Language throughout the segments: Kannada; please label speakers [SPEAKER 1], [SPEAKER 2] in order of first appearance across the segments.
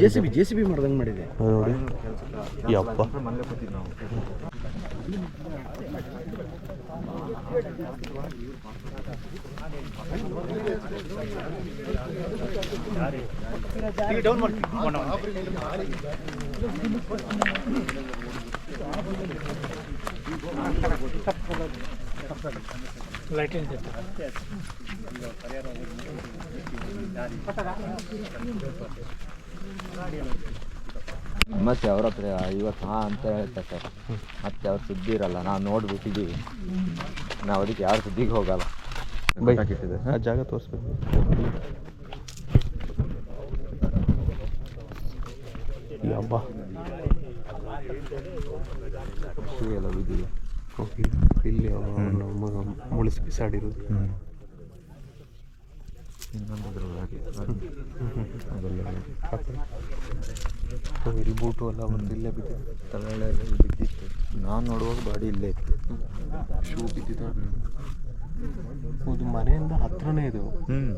[SPEAKER 1] J C B J C B ಮಾಡ್ದಂಗೆ ಮಾಡಿದೆ.
[SPEAKER 2] ನೋಡಿ. ಯಪ್ಪ.
[SPEAKER 3] ಮತ್ತೆ ಅವ್ರ ಹತ್ರ ಇವತ್ತು ಹಾಂ ಅಂತ ಹೇಳ್ತಾರೆ ಸರ್. ಮತ್ತೆ ಅವ್ರ ಸುದ್ದಿ ಇರಲ್ಲ ನಾವು ನೋಡ್ಬಿಟ್ಟಿದ್ದೀವಿ ನಾವು ಅದಕ್ಕೆ ಯಾರ ಸುದ್ದಿಗೆ ಹೋಗಲ್ಲ.
[SPEAKER 2] ಆ ಜಾಗ ತೋರಿಸ್ಬೇಕು.
[SPEAKER 3] ಹಬ್ಬ ಎಲ್ಲ ಬಿದ್ದಿದೆ.
[SPEAKER 2] ಇಲ್ಲಿ ಮಗ ಮುಳಿಸಿ ಬಿಸಾಡಿರೋದು.
[SPEAKER 3] ಇನ್ನೊಂದು ಅದ್ರೊಳಗೆ ಅದೆಲ್ಲ
[SPEAKER 2] ಓ, ಇಲ್ಲಿ ಬೂಟು ಎಲ್ಲ ಒಂದು ಇಲ್ಲೇ ಬಿದ್ದಿದೆ.
[SPEAKER 3] ತಲೆ ಬಿದ್ದಿತ್ತು. ನಾನು ನೋಡುವಾಗ ಬಾಡಿ ಇಲ್ಲೇ ಇತ್ತು.
[SPEAKER 2] ಶೂ ಬಿದ್ದಿದೆ ಇದು ಮನೆಯಿಂದ ಹತ್ರನೇ ಇದು.
[SPEAKER 3] ಹ್ಞೂ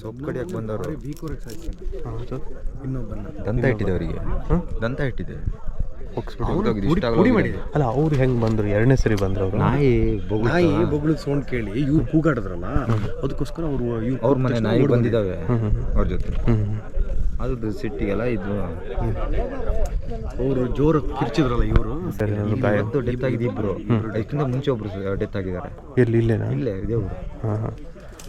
[SPEAKER 3] ಸೊಪ್ಪು ಕಡಿಯಕ್ಕೆ ಬಂದವರು.
[SPEAKER 2] ಹೌದು.
[SPEAKER 3] ದಂತ ಇಟ್ಟಿದೆ ಅವರಿಗೆ. ದಂತ ಇಟ್ಟಿದೆ.
[SPEAKER 2] ಅಲ್ಲ ಅವ್ರು ಹೆಂಗ್ ಬಂದ್ರು? ಎರಡನೇ ಸರಿ ಬಂದ್ರು ಅವರು?
[SPEAKER 3] ನಾಯಿ
[SPEAKER 1] ನಾಯಿ ಬೊಗಳು ಸೌಂಡ್ ಕೇಳಿ ಇವ್ರು ಕೂಗಾಡಿದ್ರಲ್ಲ ಅದಕ್ಕೋಸ್ಕರ ಅವರು ಇವ್ರು
[SPEAKER 3] ಅವ್ರ ಮನೆ ನಾಯಿ ಬಂದಿದ್ದಾವೆ ಅವ್ರ ಜೊತೆ.
[SPEAKER 2] ಹ್ಞೂ
[SPEAKER 3] ಅದು ಸಿಟ್ಟಿಗೆಲ್ಲ ಇದು
[SPEAKER 1] ಅವರು ಜೋರು ಕಿರ್ಚಿದ್ರಲ್ಲ ಇವರು.
[SPEAKER 3] ಡೆತ್ ಆಗಿದೆ ಇಬ್ರು. ಇದಕ್ಕಿಂತ ಮುಂಚೆ ಒಬ್ರು ಡೆತ್ ಆಗಿದ್ದಾರೆ.
[SPEAKER 2] ಇಲ್ಲಿ ಇಲ್ಲೇನಾ?
[SPEAKER 3] ಇಲ್ಲೇ ಇದೇ ಊರು.
[SPEAKER 2] ಹಾಂ ಹಾಂ.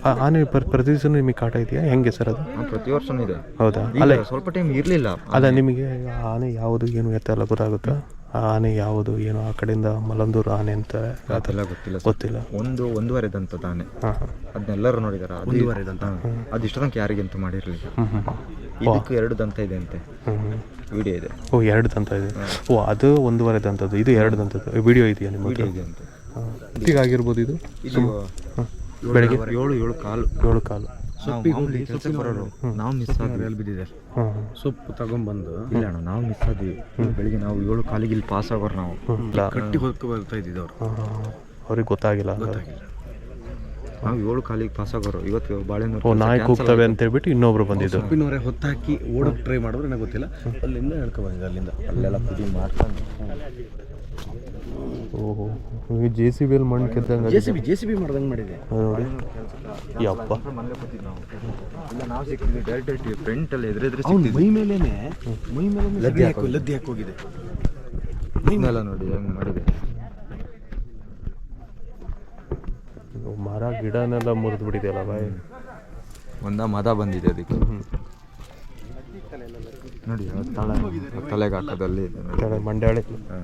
[SPEAKER 2] ಆ ಆನೆ ಪ್ರ ಪ್ರತಿ ದಿವಸ ನಿಮಗೆ ಕಾಟ ಇದೆಯಾ? ಹೆಂಗೆ ಸರ್ ಅದು?
[SPEAKER 3] ಹಾ, ಪ್ರತಿ ವರ್ಷನೂ ಇದೆ.
[SPEAKER 2] ಹೌದಾ?
[SPEAKER 3] ಈಗ
[SPEAKER 2] ಅಲ್ಲ
[SPEAKER 3] ಸ್ವಲ್ಪ ಟೈಮ್ ಇರಲಿಲ್ಲ.
[SPEAKER 2] ಅಲ್ಲ ನಿಮಗೆ ಆ ಆನೆ ಯಾವುದು ಏನು ಎತ್ತಲ್ಲ ಗೊತ್ತಾಗುತ್ತಾ? ಆ ಆನೆ ಯಾವುದು ಏನು ಆ ಕಡೆಯಿಂದ ಮಲಂದೂರು ಆನೆ ಅಂತ
[SPEAKER 3] ಅದೆಲ್ಲ ಗೊತ್ತಿಲ್ಲ ಸರ್.
[SPEAKER 2] ಗೊತ್ತಿಲ್ಲ.
[SPEAKER 3] ಒಂದು ಒಂದೂವರೆ ದಂತ ಆನೆ.
[SPEAKER 2] ಹಾಂ ಹಾಂ.
[SPEAKER 3] ಅದನ್ನೆಲ್ಲರೂ ನೋಡಿದಾರ.
[SPEAKER 1] ಒಂದೂವರೆ ದಂತ.
[SPEAKER 3] ಅದು ಇಷ್ಟು ತನಕ ಯಾರಿಗೆ ಅಂತ ಮಾಡಿರಲಿಲ್ಲ
[SPEAKER 2] ಹ್ಞೂ
[SPEAKER 3] ಇದಕ್ಕೂ ಎರಡು ದಂತ ಇದೆ ಅಂತೆ.
[SPEAKER 2] ಹ್ಞೂ ಹ್ಞೂ
[SPEAKER 3] ವಿಡಿಯೋ ಇದೆ.
[SPEAKER 2] ಓ ಎರಡು ದಂತ ಇದೆ. ಓ ಅದು ಒಂದೂವರೆ ದಂತದ್ದು ಇದು ಎರಡು ದಂತದ್ದು. ವಿಡಿಯೋ ಇದೆಯಾ ನಿಮ್ಮ ಹತ್ರ
[SPEAKER 3] ವಿಡಿಯೋ ಇದೆ ಅಂತೆ.
[SPEAKER 2] ಹಾಂ. ಈಗ ಆಗಿರ್ಬೋದು ಇದು
[SPEAKER 3] ಇದು
[SPEAKER 2] ಬೆಳಗ್ಗೆ?
[SPEAKER 3] ಏಳು ಏಳು ಕಾಲು.
[SPEAKER 2] ಏಳು ಕಾಲು.
[SPEAKER 3] ಕೆಲಸಕ್ಕೆ ಬರೋರು. ನಾವು ಮಿಸ್ ಆದ್ವಿ. ಎಲ್ಲಿ ಬಿದ್ದಿದೆ.
[SPEAKER 1] ಸೊಪ್ಪು ತಗೊಂಡ್ಬಂದು
[SPEAKER 3] ಇಲ್ಲ ಅಣ್ಣ ನಾವು ಮಿಸ್ ಆದ್ವಿ. ಬೆಳಿಗ್ಗೆ ನಾವು ಏಳು ಕಾಲಿಗೆ ಇಲ್ಲಿ ಪಾಸ್ ಆಗೋರು ನಾವು.
[SPEAKER 1] ಕಟ್ಟಿ ಹೊತ್ಕೊ ಬರ್ತಾ ಇದ್ದಿದ್ದು ಅವರು
[SPEAKER 2] ಅವ್ರಿಗೆ ಗೊತ್ತಾಗಿಲ್ಲ.
[SPEAKER 3] ನಾವು ಏಳು ಕಾಲಿಗೆ ಪಾಸ್ ಆಗೋರು. ಇವತ್ತು ಬಾಳೆನೂರು
[SPEAKER 2] ಓ ನಾಯಿ ಕೂಗ್ತವೆ ಅಂತ ಹೇಳ್ಬಿಟ್ಟು ಇನ್ನೊಬ್ರು ಬಂದಿದ್ದು.
[SPEAKER 1] ಸೊಪ್ಪಿನವರೆ ಹೊತ್ತಾಕಿ ಓಡಕ್ ಟ್ರೈ ಮಾಡಿದ್ರೆ ನನಗೆ ಗೊತ್ತಿಲ್ಲ. ಅಲ್ಲಿಂದ ಹೇಳ್ಕೊ ಬಂದಿದ್ದೆ ಅಲ್ಲಿಂದ.
[SPEAKER 3] ಅಲ್ಲೆಲ್ಲ ಪುಡಿ ಮಾಡ್ಕೊಂಡು
[SPEAKER 2] ಓಹೋ. ಈ ಜೆ ಸಿ ಬಿಯಲ್ಲಿ ಮಣ್ಣು ಕೆತ್ತಂಗೆ
[SPEAKER 1] J C B J C B ಮಾಡ್ದಂಗೆ ಮಾಡಿದೆ.
[SPEAKER 2] ನೋಡಿ. ಯಪ್ಪ.
[SPEAKER 3] ನಾವು. ಇಲ್ಲ ನಾವು ಸಿಕ್ಕಿದ್ವಿ ಡೈರೆಕ್ಟ್ ಫ್ರಂಟ್ ಅಲ್ಲಿ ಎದುರೆದ್ರೆ
[SPEAKER 1] ಅವ್ನು ಮೈ ಮೇಲೇನೆ ಮೈ ಮೇಲೆ
[SPEAKER 3] ಲದ್ದಿ
[SPEAKER 1] ಹಾಕಿ ಲದ್ದಿ ಹಾಕಿ ಹೋಗಿದೆ
[SPEAKER 3] ಸಿಕ್ಕಿದ್ನೆಲ್ಲ ನೋಡಿ ಹಂಗೆ ಮಾಡಿದೆ.
[SPEAKER 2] ಮರ ಗಿಡನೆಲ್ಲ ಮುರಿದು ಬಿಟ್ಟಿದೆಯಲ್ಲ ಬಾಯ್.
[SPEAKER 3] ಒಂದ ಮದ ಬಂದಿದೆ ಅದಕ್ಕೆ. ನೋಡಿ ತಲೆ ತಲೆಗೆ ಹಾಕೋದಲ್ಲಿ.
[SPEAKER 2] ಕೆಳಗೆ ಮಂಡ್ಯಾಳೆ.
[SPEAKER 3] ಹಾ.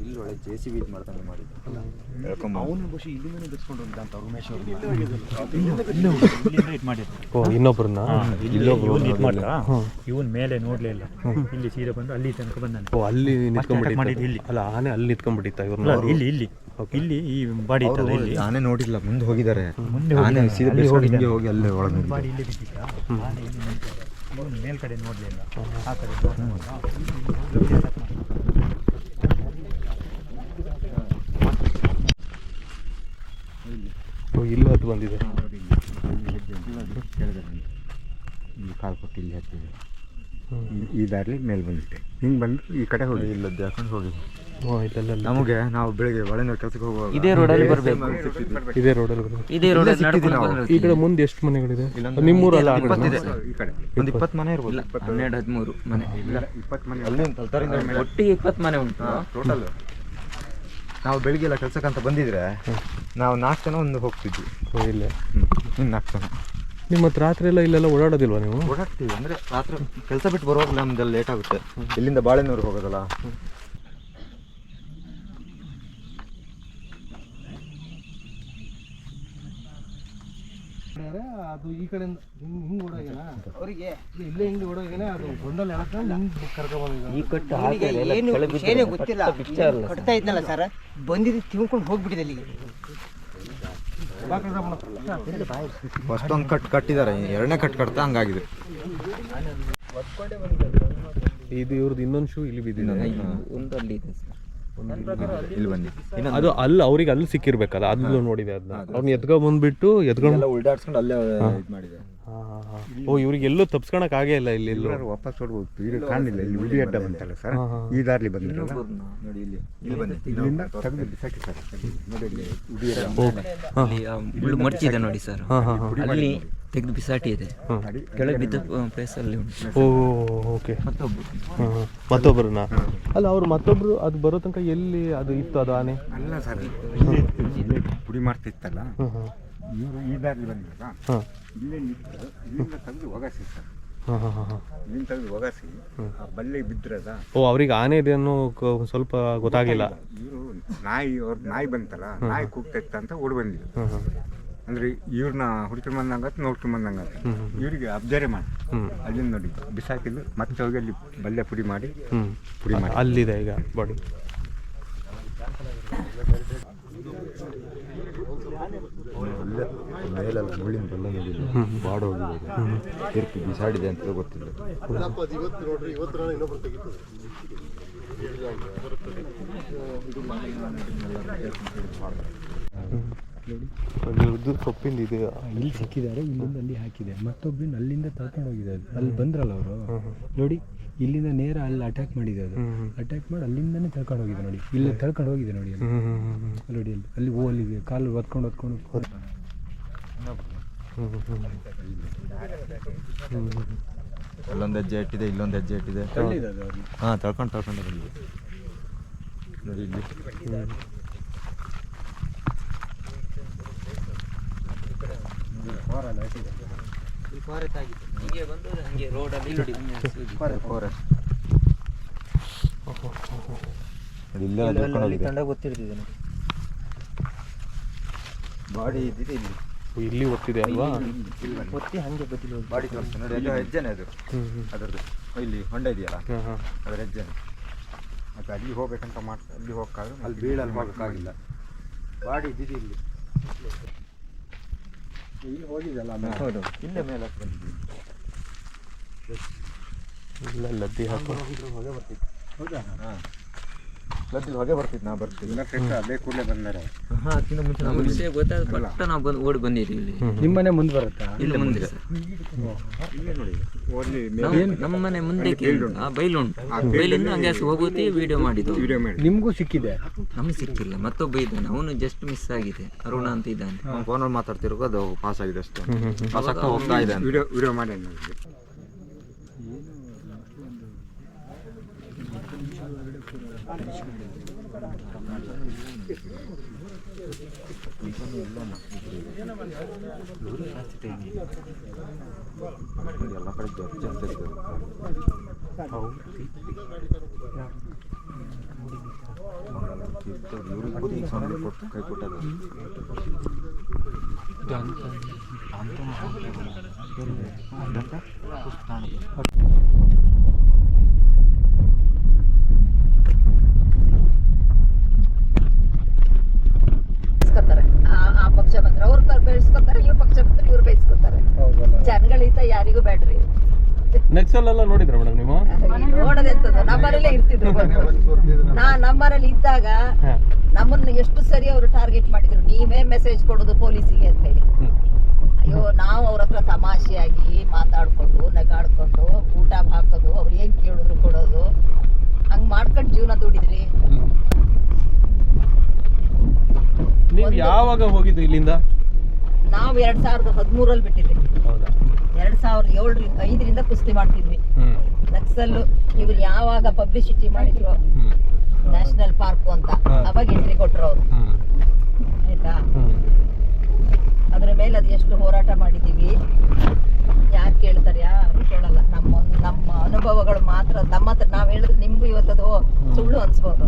[SPEAKER 3] ಇಲ್ಲಿ ಒಳ್ಳೆ ಜೆ ಸಿ ಬಿ ಇದು ಮಾಡ್ದಂಗೆ ಮಾಡಿದ್ದು ಹೇಳ್ಕೊಂಬ.
[SPEAKER 1] ಅವನ ಬಹುಶಃ ಇಲ್ಲಿಂದನೇ ಬಿಡ್ಸ್ಕೊಂಡು ಹೋಗಿದ್ದ ಅಂತ ಉಮೇಶ್ ಅವ್ರಿಗೆ
[SPEAKER 2] ಓ ಇನ್ನೊಬ್ರನ್ನ?
[SPEAKER 4] ಇವನ್ ಮೇಲೆ ನೋಡ್ಲೇ ಇಲ್ಲ. ಇಲ್ಲಿ ಸೀರೆ ಬಂದು ಅಲ್ಲಿ ತನಕ ಬಂದಾನೆ.
[SPEAKER 2] ಓ ಅಲ್ಲಿ
[SPEAKER 4] ಇಲ್ಲಿ.
[SPEAKER 2] ಅಲ್ಲ ಆನೆ ಅಲ್ಲಿ ನಿಂತ್ಕೊಂಡ್ಬಿಟ್ಟಿತ್ತ ಇವ್ರನ್ನ?
[SPEAKER 4] ಇಲ್ಲಿ ಇಲ್ಲಿ. ಇಲ್ಲಿ ಈ ಬಾಡಿ ಇತ್ತಲ್ಲ ಇಲ್ಲಿ.
[SPEAKER 3] ಆನೆ ನೋಡಿಲ್ಲ ಮುಂದೆ ಹೋಗಿದ್ದಾರೆ.
[SPEAKER 4] ಮುಂದೆ
[SPEAKER 3] ಆನೆ ಹಿಂಗೆ ಹೋಗಿ ಅಲ್ಲೇ ಒಳಗೆ
[SPEAKER 4] ಬಾಡಿ ಇಲ್ಲಿ ಬಿದ್ದಿತ್ತ ಆನೆ ಇಲ್ಲಿ ನಿಂತು. ಮೇಲ್ಗಡೆ ನೋಡಲಿಲ್ಲ ಆ ಕಡೆ
[SPEAKER 2] ಇಲ್ಲಿ ಅದು ಬಂದಿದೆ.
[SPEAKER 3] ಇಲ್ಲಿ. ಕಾಲು ಕೊಟ್ಟು ಇಲ್ಲಿ ಹತ್ತಿದೆ ಈ- ದಾರಿ ಮೇಲೆ ಬಂದಿದೆ. ಹಿಂಗೆ ಬಂದು ಈ ಕಡೆ ಹೋಗಿ. ಇಲ್ಲದ್ದು ಹಾಕೊಂಡು ಹೋಗಿದೆ
[SPEAKER 2] ಓ ಇಲ್ಲೆಲ್ಲ
[SPEAKER 3] ನಮಗೆ ನಾವು ಬೆಳಿಗ್ಗೆ ಒಳಗಿನ ಕೆಲಸಕ್ಕೆ ಹೋಗುವಾಗ
[SPEAKER 5] ಇದೇ ರೋಡಲ್ಲಿ ಬರಬೇಕು.
[SPEAKER 2] ಇದೇ ರೋಡಲ್ಲಿ ಬರಬೇಕು.
[SPEAKER 5] ಇದೇ ರೋಡಲ್ಲಿ ನಡ್ಕೊಂಡು
[SPEAKER 3] ನಾವು.
[SPEAKER 2] ಈ ಕಡೆ ಮುಂದೆ ಎಷ್ಟು ಮನೆಗಳಿದೆ? ನಿಮ್ಮೂರಲ್ಲ ಆ ಕಡೆ
[SPEAKER 3] ಇಪ್ಪತ್ತಿದೆ ಈ ಕಡೆ. ಒಂದು ಇಪ್ಪತ್ತು ಮನೆ ಇರ್ಬೋದು.
[SPEAKER 5] ಹನ್ನೆರಡು ಹದಿಮೂರು ಮನೆ.
[SPEAKER 3] ಇಲ್ಲ. ಇಪ್ಪತ್ತು ಮನೆ ಅಲ್ಲಿ
[SPEAKER 5] ಒಟ್ಟಿಗೆ ಇಪ್ಪತ್ತು ಮನೆ ಉಂಟು.
[SPEAKER 3] ಟೋಟಲ್ ನಾವು ಬೆಳಿಗ್ಗೆ ಎಲ್ಲ ಕೆಲಸಕ್ಕಂತ ಬಂದಿದ್ರೆ ನಾವು ನಾಲ್ಕು ಜನ ಒಂದು ಹೋಗ್ತಿದ್ವಿ.
[SPEAKER 2] ಓ ಇಲ್ಲೇ.
[SPEAKER 3] ಇನ್ನು ನಾಲ್ಕು ಜನ.
[SPEAKER 2] ನಿಮ್ಮ ಹತ್ರ ರಾತ್ರಿ ಎಲ್ಲ ಇಲ್ಲೆಲ್ಲ ಓಡಾಡೋದಿಲ್ವಾ ನೀವು?
[SPEAKER 3] ಓಡಾಡ್ತೀವಿ. ಅಂದ್ರೆ ರಾತ್ರಿ ಕೆಲಸ ಬಿಟ್ಟು ಬರುವಾಗ ನಮ್ದೆಲ್ಲ ಲೇಟ್ ಆಗುತ್ತೆ. ಇಲ್ಲಿಂದ ಬಾಳೆನೂರು ಹೋಗೋದಲ್ಲ.
[SPEAKER 1] ಅದು ಈ ಕಡೆಯಿಂದ ಹಿಂಗ್ ಹಿಂಗ್ ಓಡೋಗ್ಯಾನ? ಅವರಿಗೆ? ಇಲ್ಲೇ ಹಿಂಗ್ ಓಡೋಗ್ಯಾನ? ಅದು ಗೊಂಡಲ್ ಎಳ್ಕೊಂಡು ಹಿಂಗ್ ಕರ್ಕೊಂಡ್
[SPEAKER 5] ಈ ಕಟ್ಟು
[SPEAKER 6] ಏನು ವಿಷಯನೇ ಗೊತ್ತಿಲ್ಲ. ಕಟ್ತಾ ಇದ್ನಲ್ಲ ಸರ್? ಬಂದಿದ್ದು ತಿಳ್ಕೊಂಡು ಹೋಗ್ಬಿಟ್ಟಿದೆ ಅಲ್ಲಿಗೆ.
[SPEAKER 3] ಫಸ್ಟ್ ಒಂದು ಕಟ್ ಕಟ್ಟಿದ್ದಾರೆ. ಎರಡನೇ ಕಟ್ ಕಟ್ತಾ ಹಂಗಾಗಿದೆ.
[SPEAKER 2] ಇದು ಇವ್ರದ್ದು ಇನ್ನೊಂದು ಶೂ ಇಲ್ಲಿ ಬಿದ್ದಿದೆ.
[SPEAKER 5] ಒಂದು ಅಲ್ಲಿ ಇದೆ ಸರ್.
[SPEAKER 3] ಇಲ್ಲಿ
[SPEAKER 2] ಅದು ಅಲ್ಲಿ ಅವ್ರಿಗೆ ಅಲ್ಲಿ ಸಿಕ್ಕಿರ್ಬೇಕಲ್ಲ ಅದ್ಲು ನೋಡಿದೆ ಅದನ್ನ. ಅವ್ರನ್ನ ಎತ್ಕೊಂಡ್ ಬಂದ್ಬಿಟ್ಟು ಎತ್ಕೊಂಡು
[SPEAKER 3] ಎಲ್ಲ ಉಲ್ಟಾಡ್ಸ್ಕೊಂಡು ಅಲ್ಲೇ ಇದು ಮಾಡಿದೆ.
[SPEAKER 2] ಓ ಇವ್ರಿಗೆ ಎಲ್ಲೂ ತಪ್ಸ್ಕೊಳಕ್ ಆಗೇ ಇಲ್ಲ ಇಲ್ಲಿ ಎಲ್ಲೂ.
[SPEAKER 7] ಎಲ್ಲರೂ ವಾಪಸ್ ಹೊಡ್ಬೋದು ಈಗ ಕಾಣಲಿಲ್ಲ. ಇಲ್ಲಿ ಉಡಿ ಅಡ್ಡ ಬಂತಲ್ಲ ಸರ್? ಈ ದಾರಿಲಿ ಬಂದಿರಲ್ಲ
[SPEAKER 3] ನೋಡಿ ಇಲ್ಲಿ. ಇಲ್ಲಿ ಬನ್ನಿ
[SPEAKER 7] ಇಲ್ಲಿಂದ ತೆಗೆದು ಬಿಸಾಕಿ ಸರ್. ನೋಡಿ ಇಲ್ಲಿ ಉಡಿ ಅಡ್ಡ
[SPEAKER 5] ಅಲ್ಲಿ ಆ ಮುಳ್ಳು ಮಡ್ಚಿದೆ ನೋಡಿ ಸರ್.
[SPEAKER 2] ಹಾ ಹಾ ಹಾ.
[SPEAKER 5] ಅಲ್ಲಿ ತೆಗೆದು ಬಿಸಾಟಿ ಇದೆ. ಕೆಳಗೆ ಬಿದ್ದ ಪ್ಲೇಸ್ ಅಲ್ಲಿ ಉಂಟು.
[SPEAKER 2] Oh okay. ಮತ್ತೊಬ್ಬರನ್ನ ಅಲ್ಲ ಅವ್ರು ಮತ್ತೊಬ್ರು ಅದು ಬರೋ ತನಕ ಎಲ್ಲಿ ಅದು ಇತ್ತು ಅದು ಆನೆ?
[SPEAKER 7] ಅಲ್ಲ ಸರ್ ಇಲ್ಲಿ ಇಲ್ಲಿ ಪುಡಿ ಮಾಡ್ತಿತ್ತಲ್ಲ?
[SPEAKER 2] ಹ್ಮ್ ಹ್ಮ್.
[SPEAKER 7] ಇವರು ಈ ದಾರಿಲಿ ಬಂದಿರಲ್ಲ
[SPEAKER 2] ಹಾಂ.
[SPEAKER 7] ಇಲ್ಲೇ ನಿಂತು ಇಲ್ಲಿಂದ ತೆಗೆದು ಒಗಸಿ ಸರ್.
[SPEAKER 2] ಹಾಂ ಹಾಂ ಹಾಂ
[SPEAKER 7] ಇಲ್ಲಿಂದ ತೆಗೆದು ಒಗಸಿ ಆ ಬಲ್ಲೆ ಬಿದ್ದಿರದ?
[SPEAKER 2] ಓ ಅವ್ರಿಗೆ ಆನೆ ಇದೆ ಅನ್ನೋ ಕ- ಸ್ವಲ್ಪ ಗೊತ್ತಾಗಿಲ್ಲ.
[SPEAKER 7] ಇವರು ನಾಯಿ ಅವ್ರ ನಾಯಿ ಬಂತಲ್ಲ ನಾಯಿ ಕೂಗ್ತಾ ಅಂತ ಓಡಿ ಬಂದಿದ್ರು.
[SPEAKER 2] ಹ್ಮ್ ಹ್ಮ್
[SPEAKER 7] ಅಂದ್ರೆ ಇವ್ರನ್ನ ಹುಡುಕಿ ಬಂದಂಗತ್ ನೋಡ್ಕೊಂಡ್ ಬಂದಂಗತ್. ಇವರಿಗೆ ಅಬ್ಸರ್ವ್ ಮಾಡಿ.
[SPEAKER 2] ಅಲ್ಲಿ
[SPEAKER 7] ಅಲ್ಲಿಂದ ನೋಡಿ ಬಿಸಾಕಿದ್ದು ಮತ್ತೆ ಹೋಗಿ ಅಲ್ಲಿ ಬಲ್ಲೆ ಪುಡಿ ಮಾಡಿ
[SPEAKER 2] ಹ್ಮ್.
[SPEAKER 7] ಪುಡಿ ಮಾಡಿ.
[SPEAKER 2] ಅಲ್ಲಿದೆ ಈಗ ಬಾಡಿ
[SPEAKER 3] ಮೇಲೆಲ್ಲ ಮುಳ್ಳಿನ ಬೆಲ್ಲ ನೋಡಿಲ್ಲ ಬಾಡ ಹೋಗಿದೆ ತಿರುಪಿ ಬಿಸಾಡಿದೆ ಅಂತ ಗೊತ್ತಿಲ್ಲ.
[SPEAKER 2] ಇದು ಸೊಪ್ಪಿಂದ ಇದೆ.
[SPEAKER 4] ಇಲ್ಲಿ ಸಿಕ್ಕಿದ್ದಾರೆ ಇಲ್ಲಿಂದ ಅಲ್ಲಿ ಹಾಕಿದೆ. ಮತ್ತೊಬ್ಬರು ಅಲ್ಲಿಂದ ತಳ್ಕೊಂಡು ಹೋಗಿದೆ ಅದು ಅಲ್ಲಿ ಬಂದ್ರಲ್ಲ ಅವರು. ನೋಡಿ ಇಲ್ಲಿಂದ ನೇರ ಅಲ್ಲಿ ಅಟ್ಯಾಕ್ ಮಾಡಿದೆ ಅದು. ಅಟ್ಯಾಕ್ ಮಾಡಿ ಅಲ್ಲಿಂದನೇ ತಳ್ಕೊಂಡು ಹೋಗಿದೆ ನೋಡಿ. ಇಲ್ಲಿ ತಳ್ಕೊಂಡು ಹೋಗಿದೆ ನೋಡಿ ಅಲ್ಲಿ.
[SPEAKER 2] ಹ್ಮ್ ಹ್ಮ್ ಹ್ಮ್ ಹ್ಮ್.
[SPEAKER 4] ನೋಡಿ ಅಲ್ಲಿ ಅಲ್ಲಿ ಓ ಅಲ್ಲಿಗೆ ಕಾಲು ಹೊತ್ಕೊಂಡು ಹೊತ್ಕೊಂಡು
[SPEAKER 3] ಅಲ್ಲೊಂದು ಹೆಜ್ಜೆ ಇಟ್ಟಿದೆ ಇಲ್ಲೊಂದು ಹೆಜ್ಜೆ ಇಟ್ಟಿದೆ. ಹಾಂ ತಳ್ಕೊಂಡು ತಳ್ಕೊಂಡು ಬಂದಿದೆ ನೋಡಿ ಇಲ್ಲಿ.
[SPEAKER 5] ಹೀಗೆ ಬಂದು ಹಂಗೆ ರೋಡಲ್ಲಿ ನೋಡಿ
[SPEAKER 3] ಫಾರೆಸ್ಟ್ ನೋಡಿ ತಂಡ
[SPEAKER 5] ಗೊತ್ತಿರ್ತಿದೆ ನೋಡಿ
[SPEAKER 3] ಬಾಡಿ ಇದ್ದಿದೆ ಇಲ್ಲಿ.
[SPEAKER 2] ಇಲ್ಲಿ ಒತ್ತಿದೆ ಅಲ್ವಾ?
[SPEAKER 5] ಒತ್ತಿ ಹಂಗೆ ಬದಿಲು
[SPEAKER 3] ಬಾಡಿ ತೋರಿಸ್ತು ನೋಡಿ ಅದು ಹೆಜ್ಜೆನೆ ಅದು. ಅದರದ್ದು. ಇಲ್ಲಿ ಹೊಂಡ ಇದೆಯಲ್ಲ?
[SPEAKER 2] ಹಾಂ ಹಾಂ
[SPEAKER 3] ಅದರ ಹೆಜ್ಜೆನೆ.
[SPEAKER 7] ಮತ್ತೆ ಅಲ್ಲಿ ಹೋಗ್ಬೇಕಂತ ಮಾಡ್ತಾ ಅಲ್ಲಿ ಹೋಗಕ್ಕಾಗ
[SPEAKER 3] ಅಲ್ಲಿ ಬೀಳಲ್ಲಿ ಹೋಗಕ್ಕಾಗಿಲ್ಲ ಬಾಡಿ ಇದ್ದಿದೆ ಇಲ್ಲಿ.
[SPEAKER 7] ಇಲ್ಲಿ
[SPEAKER 3] ಹೌದು ಇಲ್ಲೇ ಮೇಲೆ
[SPEAKER 2] ಇಲ್ಲ ಲದ್ದಿ ಹಾಕು
[SPEAKER 3] ಹಾಂ. ಹೊಗೆ
[SPEAKER 7] ಅದೇ ಕೂಡಲೇ ಬಂದರೆ.
[SPEAKER 3] ಅದಕ್ಕಿಂತ ಮುಂಚೆ ನಾವು
[SPEAKER 5] ನಮ್ಗೆ ವಿಷಯ ಗೊತ್ತಾದ ಪಟ್ಟ ನಾವು ಬಂದು ಓಡಿ ಬಂದಿದ್ದೀವಿ ಇಲ್ಲಿ.
[SPEAKER 4] ನಿಮ್ಮನೆ ಮುಂದೆ ಬರುತ್ತಾ?
[SPEAKER 5] ಇಲ್ಲಿ ಮುಂದೆ.
[SPEAKER 7] ಓನ್ಲಿ
[SPEAKER 5] ನಮ್ಮ ಮನೆ ಮುಂದೆ ಆ ಬೈಲುಂಟು. ಬೈಲಿಂದ ಹಂಗೆ ಹೋಗುತ್ತೆ ವಿಡಿಯೋ ಮಾಡಿದ್ದು.
[SPEAKER 7] ವಿಡಿಯೋ ಮಾಡಿ.
[SPEAKER 4] ನಿಮಗೂ ಸಿಕ್ಕಿದೆ?
[SPEAKER 5] ನಮ್ಗೆ ಸಿಕ್ಕಿಲ್ಲ ಮತ್ತೊಬ್ಬ ಇದ್ದಾನೆ. ಅವನು ಜಸ್ಟ್ ಮಿಸ್ ಆಗಿದೆ. ಅರುಣ ಅಂತ ಇದ್ದಾನೆ.
[SPEAKER 3] ಫೋನಲ್ಲಿ ಮಾತಾಡ್ತಿರೋ ಅದು ಪಾಸ್ ಆಗಿದೆ ಅಷ್ಟೇ. ಪಾಸ್ ಆಗ್ತಾ ಹೋಗ್ತಾ ಇದೆ
[SPEAKER 7] ವಿಡಿಯೋ ವಿಡಿಯೋ ಮಾಡಿ
[SPEAKER 3] ಎಲ್ಲ ಕಡೆ ದೊಡ್ಡ ಜಾಸ್ತಿ. ಇವ್ರಿಗೆ ಬುದ್ಧಿಗೆ ಸೊನ್ನೆ ಕೊಟ್ಟು ಕೈ ಕೊಟ್ಟ
[SPEAKER 8] ಬಯಸ್ಕೊತಾರೆ ಆ- ಆ ಪಕ್ಷ ಬಂದ್ರೆ ಅವ್ರು ಬಯಸ್ಕೊತಾರೆ ಇವ್ರ ಪಕ್ಷ ಬಂದ್ರೆ ಇವ್ರು ಬಯಸ್ಕೊತಾರೆ ಜನಗಳಿತ ಯಾರಿಗೂ ಬೇಡ್ರಿ
[SPEAKER 2] ನೆಕ್ಸಲ್ ಎಲ್ಲ ನೋಡಿದ್ರ ಮೇಡಮ್ ನೀವು?
[SPEAKER 8] ನೋಡದೆಂತದ್ದು ಇರ್ತಿದ್ರು. ನಾ ನಮ್ಮರಲ್ಲಿ ಇದ್ದಾಗ ನಮ್ಮನ್ನ ಎಷ್ಟು ಸರಿ ಅವರು ಟಾರ್ಗೆಟ್ ಮಾಡಿದ್ರು. ನೀವೇ ಮೆಸೇಜ್ ಕೊಡೋದು ಪೊಲೀಸಿಗೆ ಅಂತ ಹೇಳಿ ಅಯ್ಯೋ ನಾವು ಅವ್ರ ಹತ್ರ ತಮಾಷೆಯಾಗಿ ಮಾತಾಡ್ಕೊಂಡು ನಗಾಡ್ಕೊಂಡು ಊಟ ಹಾಕೋದು ಅವ್ರು ಏನ್ ಕೇಳಿದ್ರು ಕೊಡೋದು. ಹಂಗ್ ಮಾಡ್ಕೊಂಡು ಜೀವನ ದುಡಿದ್ರಿ.
[SPEAKER 2] ನೀವು ಯಾವಾಗ ಹೋಗಿದ್ರಿ ಇಲ್ಲಿಂದ?
[SPEAKER 8] ನಾವು ಎರಡ್ ಸಾವಿರದ ಹದಿಮೂರಲ್ಲಿ ಬಿಟ್ಟಿದ್ವಿ.
[SPEAKER 2] ಹೌದಾ
[SPEAKER 8] ಎರಡ್ ಸಾವಿರದ ಏಳು ಐದರಿಂದ ಕುಸ್ತಿ ಮಾಡ್ತಿದ್ವಿ. ನಕ್ಸಲ್ ಇವ್ರು ಯಾವಾಗ ಪಬ್ಲಿಸಿಟಿ ಮಾಡಿದ್ರು? ನ್ಯಾಷನಲ್ ಪಾರ್ಕ್ ಅಂತ. ಅವಾಗ ಎಂಟ್ರಿ ಕೊಟ್ರು ಅವ್ರು
[SPEAKER 2] ಹ್ಮ್
[SPEAKER 8] ಆಯ್ತಾ
[SPEAKER 2] ಹ್ಮ್
[SPEAKER 8] ಅದ್ರ ಮೇಲೆ ಅದು ಎಷ್ಟು ಹೋರಾಟ ಮಾಡಿದೀವಿ ಯಾರು ಕೇಳ್ತಾರೆ ಯಾರು ಕೇಳಲ್ಲ ನಮ್ಮ ನಮ್ಮ ಅನುಭವಗಳು ಮಾತ್ರ ನಮ್ಮ ಹತ್ರ ನಾವ್ ಹೇಳಿದ್ರೆ ನಿಮ್ಗೂ ಇವತ್ತದು ಸುಳ್ಳು ಅನ್ಸ್ಬೋದು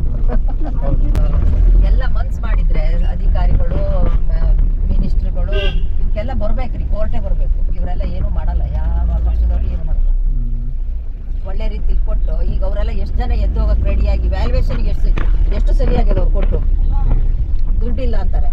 [SPEAKER 8] ಎಲ್ಲ ಮನ್ಸ್ ಮಾಡಿದ್ರೆ ಅಧಿಕಾರಿಗಳು ಮಿನಿಸ್ಟ್ರುಗಳು ಇವಕ್ಕೆಲ್ಲ ಬರ್ಬೇಕ್ರಿ, ಕೋರ್ಟೇ ಬರಬೇಕು. ಇವರೆಲ್ಲ ಏನು ಮಾಡಲ್ಲ, ಯಾವ ಪಕ್ಷದವ್ರು ಏನು ಮಾಡಲ್ಲ. ಒಳ್ಳೆ ರೀತಿ ಕೊಟ್ಟು, ಈಗ ಅವರೆಲ್ಲ ಎಷ್ಟು ಜನ ಎದ್ದು ಹೋಗಕ್ಕೆ ರೆಡಿಯಾಗಿ ವ್ಯಾಲ್ಯೂಯೇಷನ್ಗೆ ಎಷ್ಟು ಎಷ್ಟು ಸರಿಯಾಗಿದೆ ಅವ್ರು ಕೊಟ್ಟು? ದುಡ್ಡಿಲ್ಲ ಅಂತಾರೆ.